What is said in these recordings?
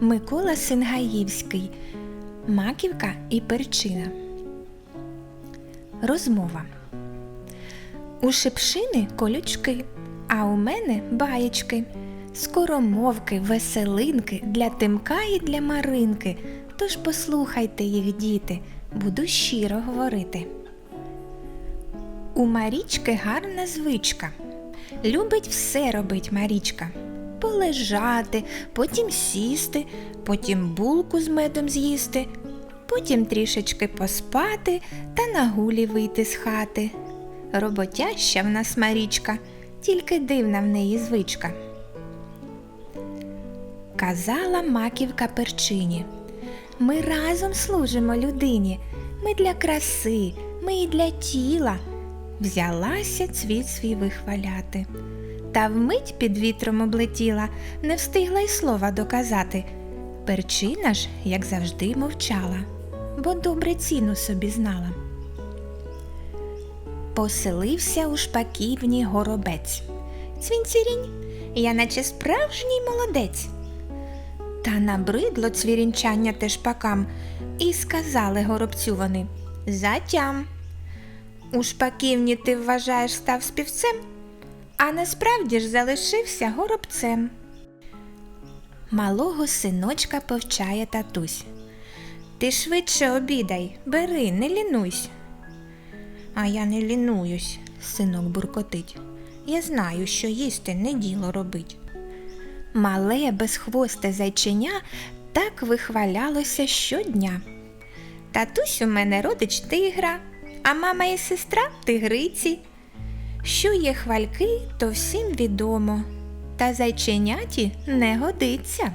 Микола Сингаївський Маківка і перчина. Розмова. У шипшини колючки, а у мене баєчки. Скоромовки, веселинки для Тимка і для Маринки. Тож послухайте їх, діти, буду щиро говорити. У Марічки гарна звичка. Любить все робить Марічка. Полежати, потім сісти, потім булку з медом з'їсти, потім трішечки поспати та на гулі вийти з хати. Роботяща в нас Марічка, тільки дивна в неї звичка. Казала маківка перчині. Ми разом служимо людині. Ми для краси, ми і для тіла. Взялася цвіт свій вихваляти. Та вмить під вітром облетіла, не встигла й слова доказати. Перчина ж, як завжди, мовчала, бо добре ціну собі знала. Поселився у шпаківні горобець. Цвінь-цвірінь, я наче справжній молодець. Та набридло цвірінчання те шпакам, і сказали горобцю вони Затям. У шпаківні ти вважаєш став співцем, а насправді ж залишився горобцем. Малого синочка повчає татусь. Ти швидше обідай, бери, не лінуйсь. А я не лінуюсь, синок буркотить. Я знаю, що їсти не діло робить. Мале безхвосте зайченя так вихвалялося щодня. Татусь у мене родич тигра, а мама і сестра тигриці. Що є хвальки, то всім відомо, та зайченяті не годиться.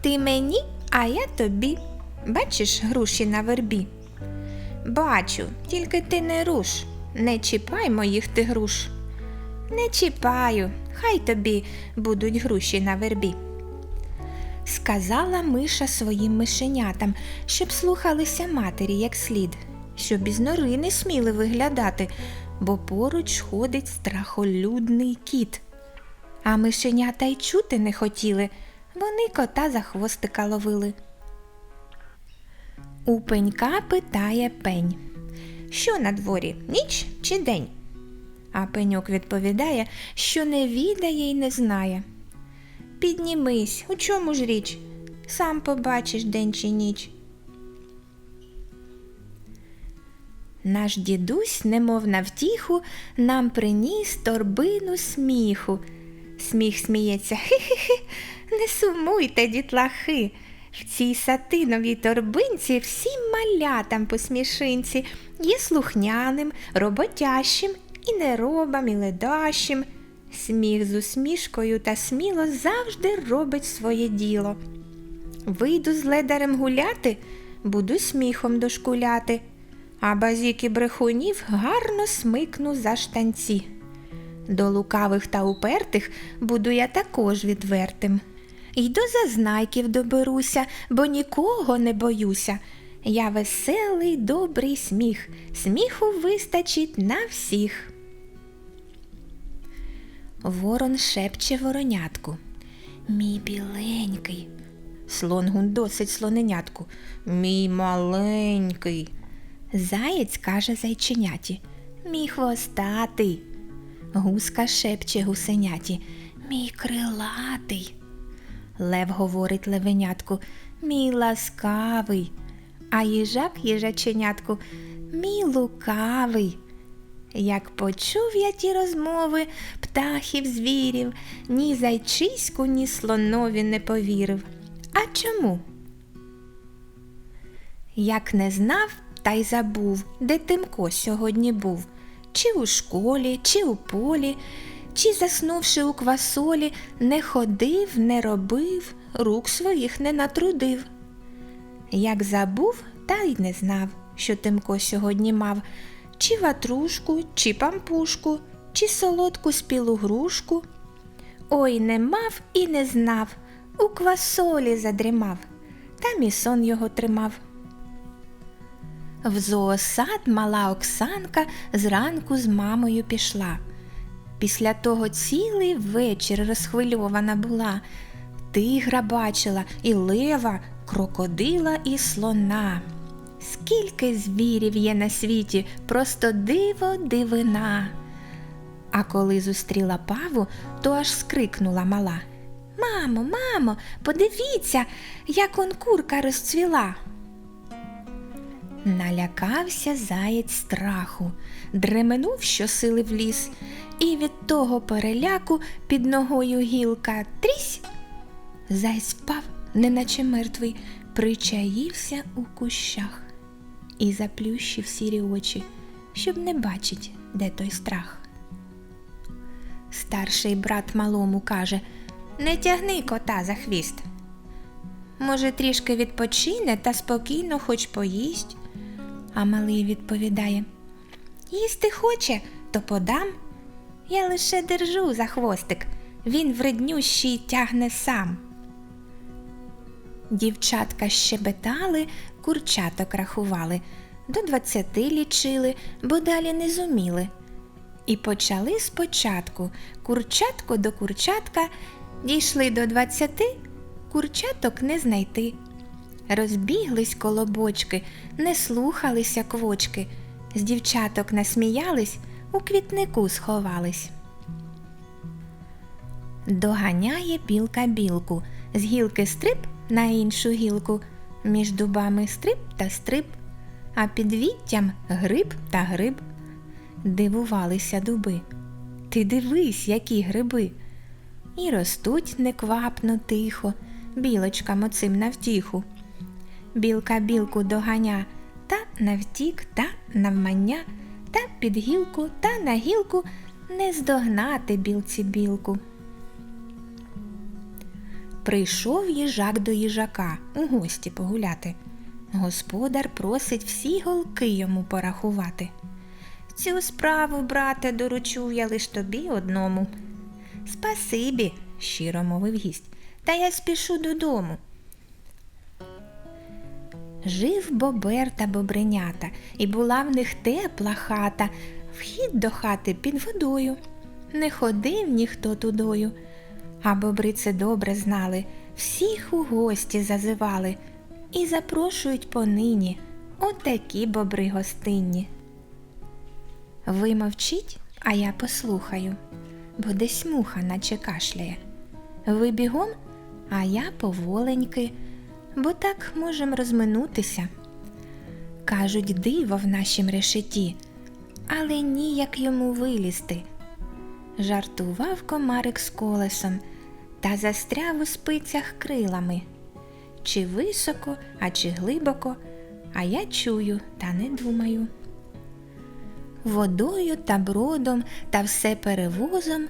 Ти мені, а я тобі. Бачиш груші на вербі? Бачу, тільки ти не руш, не чіпай моїх ти груш. Не чіпаю, хай тобі будуть груші на вербі. Сказала миша своїм мишенятам, щоб слухалися матері як слід, щоб із нори не сміли виглядати, бо поруч ходить страхолюдний кіт. А мишенята й чути не хотіли, вони кота за хвостика ловили. У пенька питає пень. Що на дворі, ніч чи день? А пеньок відповідає, що не відає й не знає. Піднімись, у чому ж річ? Сам побачиш день чи ніч. Наш дідусь, немов на втіху, нам приніс торбину сміху. Сміх сміється хи-хи-хи, не сумуйте, дітлахи. В цій сатиновій торбинці всім малятам по смішинці є слухняним, роботящим і неробам, і ледащим. Сміх з усмішкою та сміло завжди робить своє діло. Вийду з ледарем гуляти, буду сміхом дошкуляти, а базіки брехунів гарно смикну за штанці. До лукавих та упертих буду я також відвертим. І до зазнайків доберуся, бо нікого не боюся. Я веселий, добрий сміх, сміху вистачить на всіх. Ворон шепче воронятку. Мій біленький. Слон гундосить слоненятку. Мій маленький. Заєць каже зайченяті. Мій хвостатий. Гуска шепче гусеняті. Мій крилатий. Лев говорить левенятку. Мій ласкавий. А їжак їжаченятку. Мій лукавий. Як почув я ті розмови птахів, звірів, ні зайчиську, ні слонові не повірив. А чому? Як не знав, та й забув, де Тимко сьогодні був, чи у школі, чи у полі, чи, заснувши у квасолі, не ходив, не робив, рук своїх не натрудив. Як забув, та й не знав, що Тимко сьогодні мав, чи ватрушку, чи пампушку, чи солодку спілу грушку. Ой не мав і не знав, у квасолі задрімав, там і сон його тримав. В зоосад мала Оксанка зранку з мамою пішла. Після того цілий вечір розхвильована була. тигра бачила, і лева, крокодила і слона. Скільки звірів є на світі, просто диво дивина. А коли зустріла паву, то аж скрикнула мала. Мамо, мамо, подивіться, як он курка розцвіла. Налякався заєць страху, дременув щосили в ліс, і від того переляку під ногою гілка трісь. Заєць впав, неначе мертвий, причаївся у кущах і заплющив сірі очі, щоб не бачить, де той страх. Старший брат малому каже Не тягни кота за хвіст. Може, трішки відпочине та спокійно хоч поїсть. А малий відповідає Їсти хоче, то подам. Я лише держу за хвостик, він вреднющий тягне сам. Дівчатка щебетали, курчаток рахували, до двадцяти лічили, бо далі не зуміли. І почали спочатку курчатко до курчатка, дійшли до двадцяти, курчаток не знайти. Розбіглись коло бочки, не слухалися квочки, з дівчаток насміялись, у квітнику сховались. Доганяє білка білку, з гілки стрип на іншу гілку, між дубами стрип та стрип, а під віттям гриб та гриб. Дивувалися дуби. Ти дивись, які гриби. І ростуть неквапно тихо, білочкам оцим навтіху. Білка білку доганя та навтік, та навмання, та під гілку, та на гілку не здогнати білці білку. Прийшов їжак до їжака у гості погуляти. Господар просить всі голки йому порахувати. Цю справу, брате, доручу я лиш тобі одному. Спасибі, щиро мовив гість, та я спішу додому. Жив бобер та бобринята, і була в них тепла хата, вхід до хати під водою. Не ходив ніхто тудою. А бобри це добре знали, всіх у гості зазивали і запрошують понині отакі бобри гостинні. Ви мовчіть, а я послухаю, бо десь муха наче кашляє. Ви бігом, а я поволеньки, бо так можем розминутися. Кажуть, диво в нашім решеті, але ніяк йому вилізти. Жартував комарик з колесом та застряв у спицях крилами. Чи високо, а чи глибоко, а я чую та не думаю. Водою та бродом та все перевозом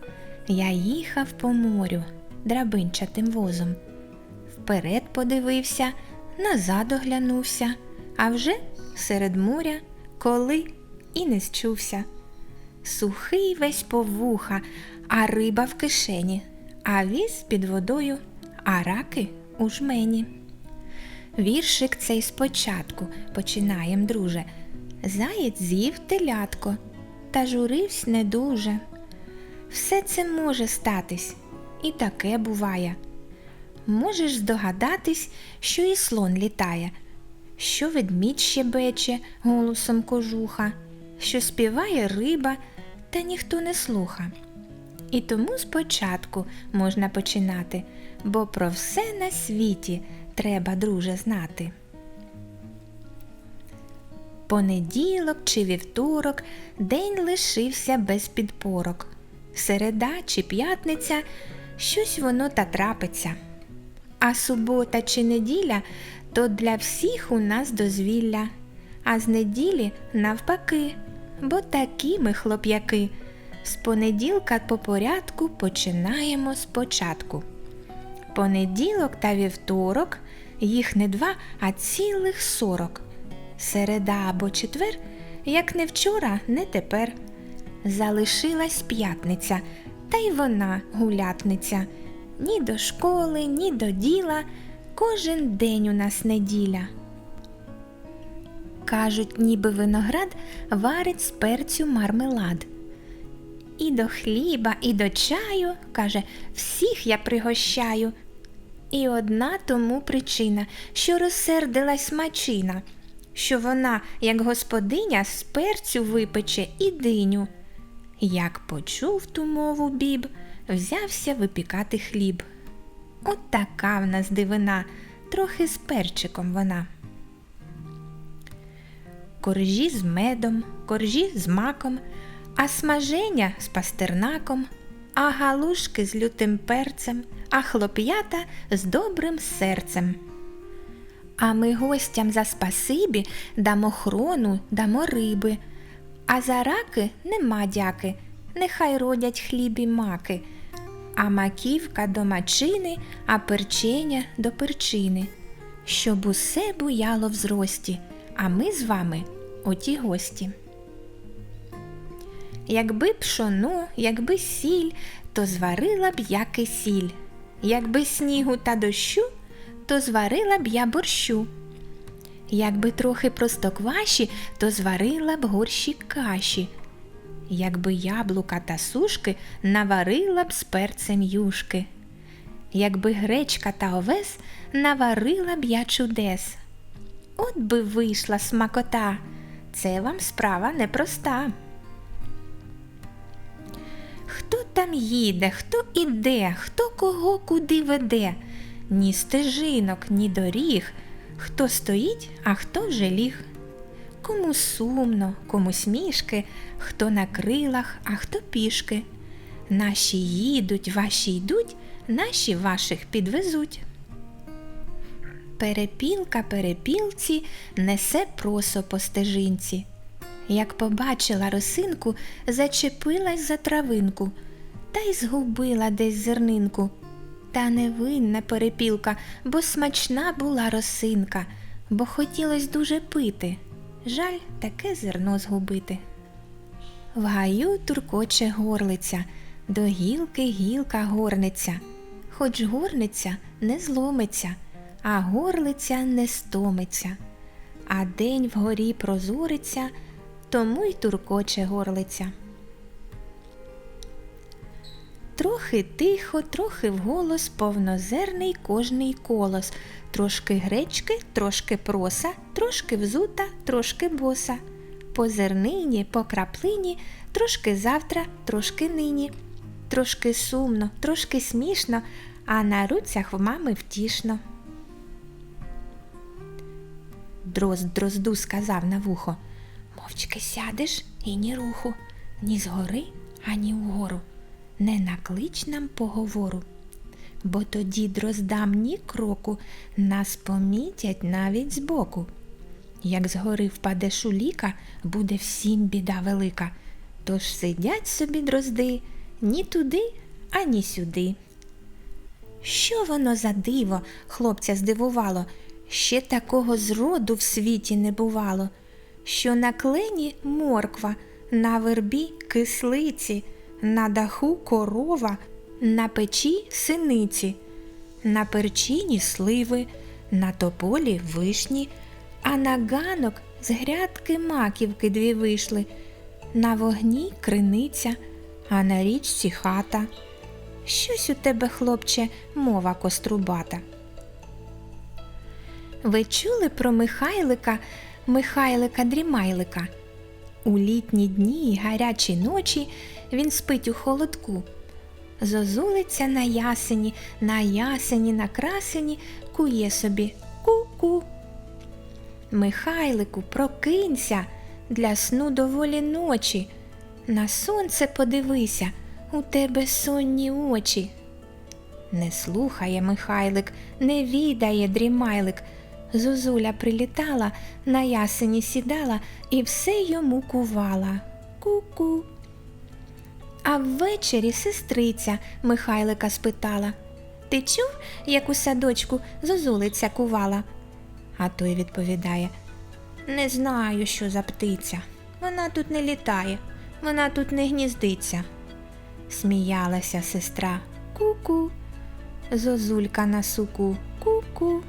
я їхав по морю драбинчатим возом. Вперед подивився, назад оглянувся, а вже серед моря коли і не счувся. Сухий весь по вуха, а риба в кишені, а віз під водою, а раки у жмені. Віршик цей спочатку починаєм, друже. Заєць з'їв телятко та журивсь не дуже. Все це може статись, і таке буває. Можеш здогадатись, що і слон літає, що ведмідь щебече голосом кожуха, що співає риба, та ніхто не слуха. І тому спочатку можна починати, бо про все на світі треба, друже, знати. Понеділок чи вівторок день лишився без підпорок. Середа чи п'ятниця щось воно та трапиться. А субота чи неділя то для всіх у нас дозвілля, а з неділі навпаки, бо такі ми хлоп'яки. З понеділка по порядку починаємо спочатку. Понеділок та вівторок їх не два, а цілих сорок. Середа або четвер, як не вчора, не тепер. Залишилась п'ятниця, та й вона гулятниця. Ні до школи, ні до діла, кожен день у нас неділя. Кажуть, ніби виноград варить з перцю мармелад. І до хліба, і до чаю, каже, всіх я пригощаю. І одна тому причина, що розсердилась мачина, що вона, як господиня, з перцю випече і диню. Як почув ту мову біб, взявся випікати хліб. От така в нас дивина, трохи з перчиком вона. Коржі з медом, коржі з маком, а смаження з пастернаком, а галушки з лютим перцем, а хлоп'ята з добрим серцем. А ми гостям за спасибі дамо хрону, дамо риби, а за раки нема дяки, нехай родять хліб і маки, а маківка до мачини, а перченя до перчини, щоб усе буяло в зрості, а ми з вами оті гості. Якби пшоно, якби сіль, то зварила б я кисіль, якби снігу та дощу, то зварила б я борщу. Якби трохи простокваші, то зварила б горщі каші. Якби яблука та сушки наварила б з перцем юшки. Якби гречка та овес наварила б я чудес. От би вийшла смакота, це вам справа непроста. Хто там їде, хто іде, хто кого куди веде, ні стежинок, ні доріг, хто стоїть, а хто вже ліг. Кому сумно, кому смішки, хто на крилах, а хто пішки. Наші їдуть, ваші йдуть, наші ваших підвезуть. Перепілка перепілці несе просо по стежинці. Як побачила росинку, зачепилась за травинку та й згубила десь зернинку. Та невинна перепілка, бо смачна була росинка, бо хотілось дуже пити. Жаль таке зерно згубити. В гаю туркоче горлиця, до гілки гілка горниця, хоч горниця не зломиться, а горлиця не стомиться, а день вгорі прозориться, тому й туркоче горлиця. Трохи тихо, трохи вголос, повнозерний кожний колос, трошки гречки, трошки проса, трошки взута, трошки боса. По зернині, по краплині, трошки завтра, трошки нині. Трошки сумно, трошки смішно, а на руцях в мами втішно. Дрозд дрозду сказав на вухо Мовчки сядеш і ні руху, ні згори, ані вгору не наклич нам поговору, бо тоді дроздам ні кроку, нас помітять навіть збоку. Як згори впаде шуліка, буде всім біда велика. Тож сидять собі дрозди ні туди, ані сюди. Що воно за диво хлопця здивувало, ще такого зроду в світі не бувало, що на клені морква, на вербі кислиці на даху корова, на печі синиці, на перчині сливи, на тополі вишні, а на ганок з грядки маківки дві вийшли, на вогні криниця, а на річці хата. Щось у тебе, хлопче, мова кострубата. Ви чули про Михайлика, Михайлика дрімайлика? У літні дні й гарячі ночі він спить у холодку. Зозулиця на ясені, на ясені, на красені кує собі ку-ку. Михайлику, прокинься, для сну доволі ночі. На сонце подивися, у тебе сонні очі. Не слухає Михайлик, не відає дрімайлик. Зозуля прилітала, на ясені сідала і все йому кувала. Ку-ку. А ввечері сестриця Михайлика спитала Ти чув, як у садочку зозулиця кувала? А той відповідає Не знаю, що за птиця. Вона тут не літає, вона тут не гніздиться. Сміялася сестра Ку-ку. Зозулька на суку ку-ку.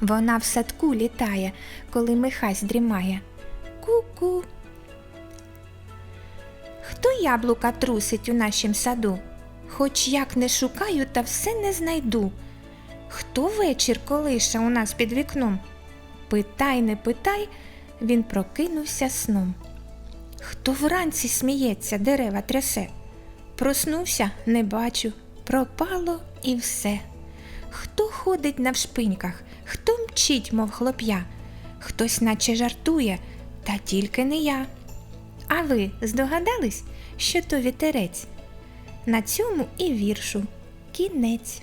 Вона в садку літає, коли Михась дрімає. Ку-ку. Хто яблука трусить у нашім саду? Хоч як не шукаю, та все не знайду. Хто вечір колише у нас під вікном? Питай, не питай, він прокинувся сном. Хто вранці сміється, дерева трясе? Проснувся, не бачу, пропало і все. Хто ходить навшпиньках, хто мчить, мов хлоп'я, хтось наче жартує, та тільки не я. А ви здогадались, що то вітерець? На цьому і віршу кінець.